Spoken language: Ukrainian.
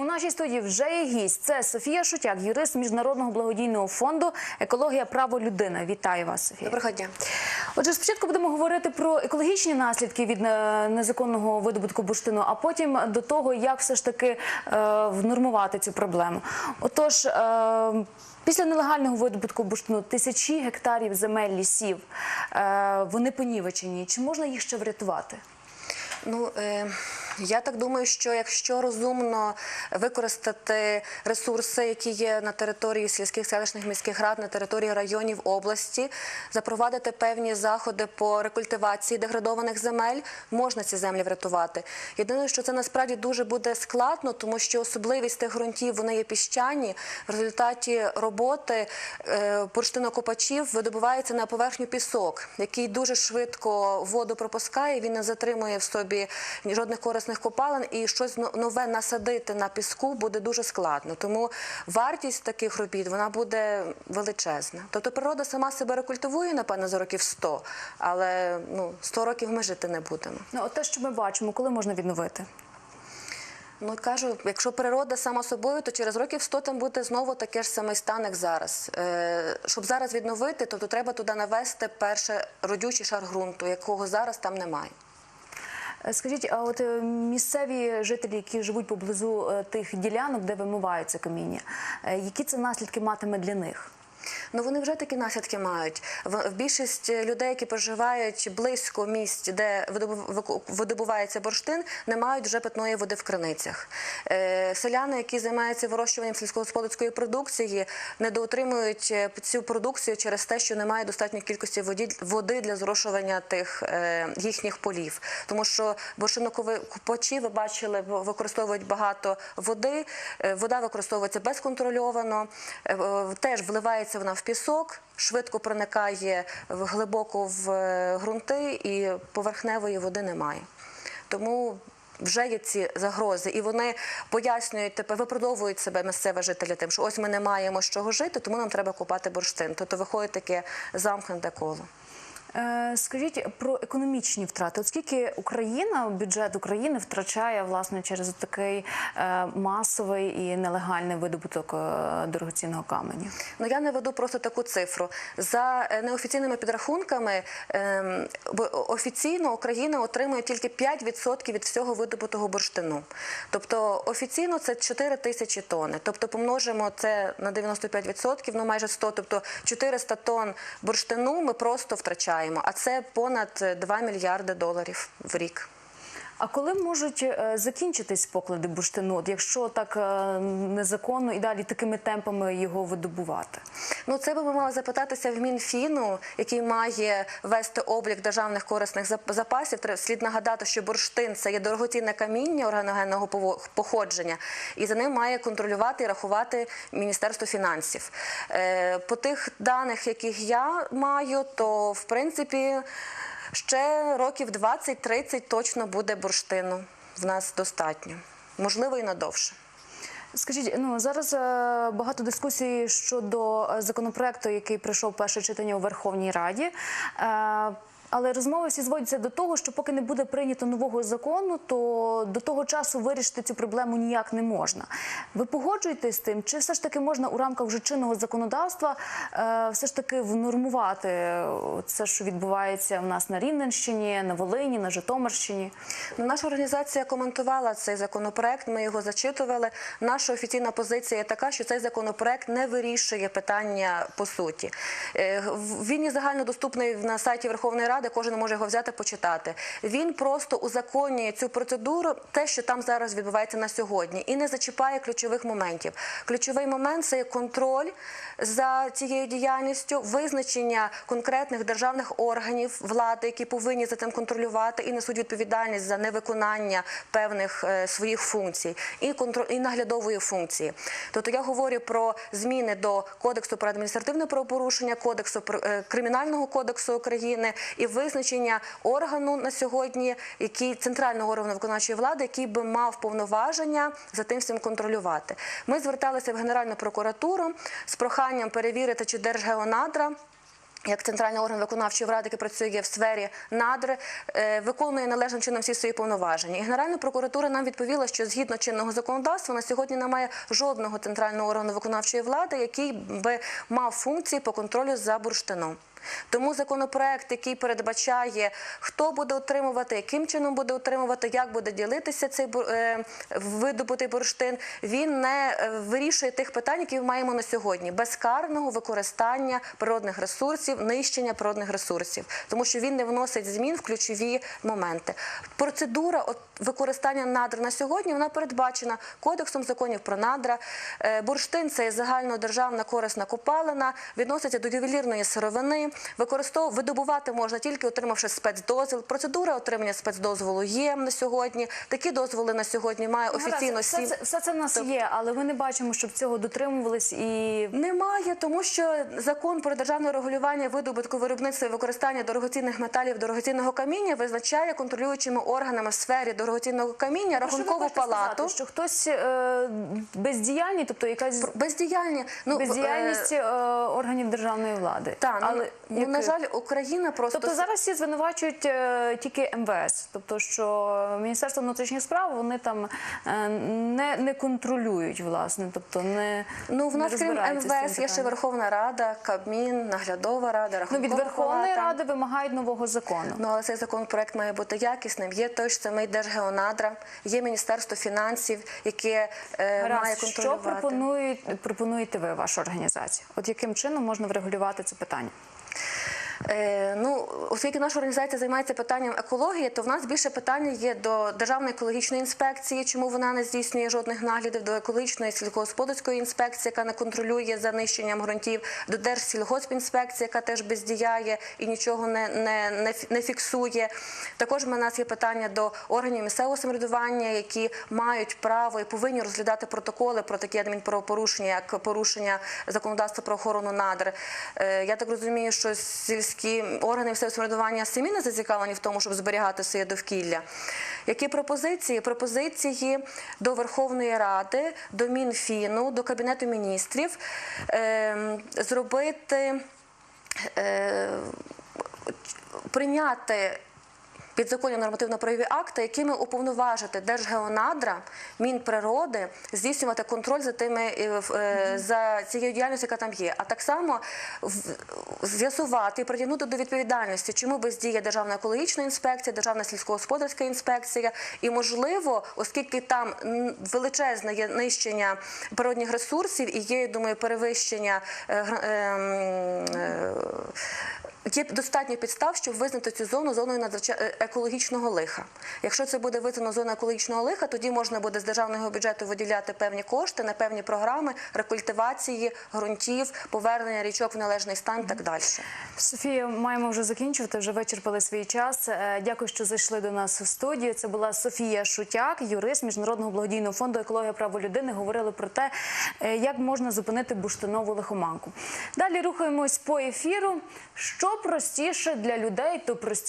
У нашій студії вже є гість. Це Софія Шутяк, юрист міжнародного благодійного фонду Екологія право людина. Вітаю вас, Софія. Доброго дня. Отже, спочатку будемо говорити про екологічні наслідки від е, незаконного видобутку бурштину, а потім до того, як все ж таки е, внормувати цю проблему. Отож. Е, Після нелегального видобутку бурштину тисячі гектарів земель лісів вони понівечені. Чи можна їх ще врятувати? Ну е, я так думаю, що якщо розумно використати ресурси, які є на території сільських селищних міських рад, на території районів області, запровадити певні заходи по рекультивації деградованих земель, можна ці землі врятувати. Єдине, що це насправді дуже буде складно, тому що особливість тих ґрунтів вони є піщані. В результаті роботи е, бурштинокопачів видобувається на поверхню пісок, який дуже швидко воду пропускає. Він не затримує в собі жодних корисних копалин, і щось но- нове насадити на піску буде дуже складно. Тому вартість таких робіт вона буде величезна. Тобто природа сама себе рекультивує, напевно, за років 100, але ну 100 років ми жити не будемо. Ну, от те, що ми бачимо, коли можна відновити? Ну кажу, якщо природа сама собою, то через років 100 там буде знову таке ж самий стан, як зараз. Е, щоб зараз відновити, то, то треба туди навести перше родючий шар ґрунту, якого зараз там немає. Е, Скажіть, а от е, місцеві жителі, які живуть поблизу е, тих ділянок, де вимиваються каміння, які це наслідки матиме для них? Ну вони вже такі наслідки мають. В, більшість людей, які проживають близько місць, де видобувається бурштин, не мають вже питної води в криницях. Е, селяни, які займаються вирощуванням сільськогосподарської продукції, недоотримують е, цю продукцію через те, що немає достатньої кількості води для зрошування тих е, їхніх полів. Тому що бурштинокопачі, ви бачили, використовують багато води. Вода використовується безконтрольовано, теж вливається вона в пісок, швидко проникає в- глибоко в е, ґрунти і поверхневої води немає. Тому вже є ці загрози, і вони пояснюють тепер, виправдовують себе місцеві жителі тим, що ось ми не маємо з чого жити, тому нам треба купати бурштин. Тобто виходить таке замкнене коло. Е, Скажіть про економічні втрати. От скільки Україна, бюджет України втрачає власне через такий е, масовий і нелегальний видобуток е, дорогоцінного каменю? Ну я не веду просто таку цифру. За неофіційними підрахунками ем, офіційно Україна отримує тільки 5% від всього видобутого бурштину. Тобто офіційно це 4 тисячі тонн. Тобто помножимо це на 95%, ну майже 100, тобто 400 тонн бурштину ми просто втрачаємо. А це понад е, 2 мільярди доларів в рік. А коли можуть е, закінчитись поклади бурштину, якщо так е, незаконно і далі такими темпами його видобувати? Ну, це би ми мали запитатися в Мінфіну, який має вести облік державних корисних запасів. Слід нагадати, що бурштин це є дорогоцінне каміння органогенного походження, і за ним має контролювати і рахувати Міністерство фінансів. Е, По тих даних, яких я маю, то в принципі ще років 20-30 точно буде бурштину. В нас достатньо, можливо, і надовше. Скажіть, ну зараз е, багато дискусій щодо е, законопроекту, який пройшов перше читання у Верховній Раді. Але розмови всі зводяться до того, що поки не буде прийнято нового закону, то до того часу вирішити цю проблему ніяк не можна. Ви погоджуєтесь з тим, чи все ж таки можна у рамках вже чинного законодавства е, все ж таки внормувати це, що відбувається в нас на Рівненщині, на Волині, на Житомирщині? Ну, наша організація коментувала цей законопроект. Ми його зачитували. Наша офіційна позиція така, що цей законопроект не вирішує питання по суті. Е, Він є загальнодоступний на сайті Верховної Ради. Кожен може його взяти, почитати. Він просто узаконює цю процедуру, те, що там зараз відбувається на сьогодні, і не зачіпає ключових моментів. Ключовий момент це контроль за цією діяльністю, визначення конкретних державних органів влади, які повинні за цим контролювати і несуть відповідальність за невиконання певних е, своїх функцій і контроль і наглядової функції. Тобто я говорю про зміни до кодексу про адміністративне правопорушення, кодексу про- е, кримінального кодексу України і визначення органу на сьогодні, який центрального органу виконавчої влади, який би мав повноваження за тим всім контролювати. Ми зверталися в Генеральну прокуратуру з проханням перевірити, чи Держгеонадра як центральний орган виконавчої влади, який працює в сфері надр, е, виконує належним чином всі свої повноваження. І Генеральна прокуратура нам відповіла, що згідно чинного законодавства на сьогодні немає жодного центрального органу виконавчої влади, який би мав функції по контролю за бурштином. Тому законопроект, який передбачає, хто буде отримувати, яким чином буде отримувати, як буде ділитися цей е, видобутий бурштин, він не е, вирішує тих питань, які ми маємо на сьогодні: безкарного використання природних ресурсів, нищення природних ресурсів, тому що він не вносить змін в ключові моменти. Процедура використання надр на сьогодні вона передбачена кодексом законів про надра. Е, Бурштин це загальнодержавна корисна копалина, відноситься до ювелірної сировини. Використов... Видобувати можна тільки отримавши спецдозвіл. Процедура отримання спецдозволу є на сьогодні. Такі дозволи на сьогодні має офіційно Гаразд, все, це, все це в нас є, але ми не бачимо, щоб цього дотримувались і Немає, тому що закон про державне регулювання видобутку виробництва і використання дорогоцінних металів дорогоцінного каміння визначає контролюючими органами в сфері дорогоцінного каміння Що ви рахункову сказати, палату. що хтось е, бездіяльний, тобто якась Бездіяльні ну, бездіяльність е, органів державної влади. Так, ну, але ну, на жаль, Україна просто Тобто зараз всі звинувачують е, тільки МВС, тобто що Міністерство внутрішніх справ вони там е, не, не контролюють, власне, тобто не ну в не нас крім МВС є ще. Верховна Рада, Кабмін, наглядова рада, Ну, від Верховної. Ради вимагають нового закону. Ну, але цей законопроект має бути якісним. Є той ж самий Держгеонадра, є Міністерство фінансів, яке е, має Гаразд, що пропонують, пропонуєте ви, ваша організація? От яким чином можна врегулювати це питання? Е, ну, оскільки наша організація займається питанням екології, то в нас більше питання є до Державної екологічної інспекції, чому вона не здійснює жодних наглядів, до екологічної сільськогосподарської інспекції, яка не контролює за нищенням ґрунтів, до Держсільгоспінспекції, яка теж бездіяє і нічого не, не, не, не фіксує. Також в нас є питання до органів місцевого самоврядування, які мають право і повинні розглядати протоколи про такі адмінправопорушення, як порушення законодавства про охорону надр. Е, Я так розумію, що сільські органи місцевого самоврядування самі не зацікавлені в тому, щоб зберігати своє довкілля. Які пропозиції? Пропозиції до Верховної Ради, до Мінфіну, до Кабінету міністрів е, зробити е, прийняти підзаконні нормативно-правові акти, якими уповноважити Держгеонадра, Мінприроди здійснювати контроль за тими е, е, за цією діяльністю, яка там є, а так само з'ясувати і притягнути до відповідальності, чому бездіє Державна екологічна інспекція, Державна сільськогосподарська інспекція, і можливо, оскільки там величезне є нищення природних ресурсів і є, я думаю, перевищення. е, ем, е, Є достатньо підстав, щоб визнати цю зону зоною е, екологічного лиха. Якщо це буде визнано зоною екологічного лиха, тоді можна буде з державного бюджету виділяти певні кошти на певні програми рекультивації ґрунтів, повернення річок в належний стан і так далі. Софія, маємо вже закінчувати. Вже вичерпали свій час. Е, Дякую, що зайшли до нас у студію. Це була Софія Шутяк, юрист міжнародного благодійного фонду екологія право людини. Говорили про те, е, як можна зупинити бурштинову лихоманку. Далі рухаємось по ефіру. Що простіше для людей, то простіше.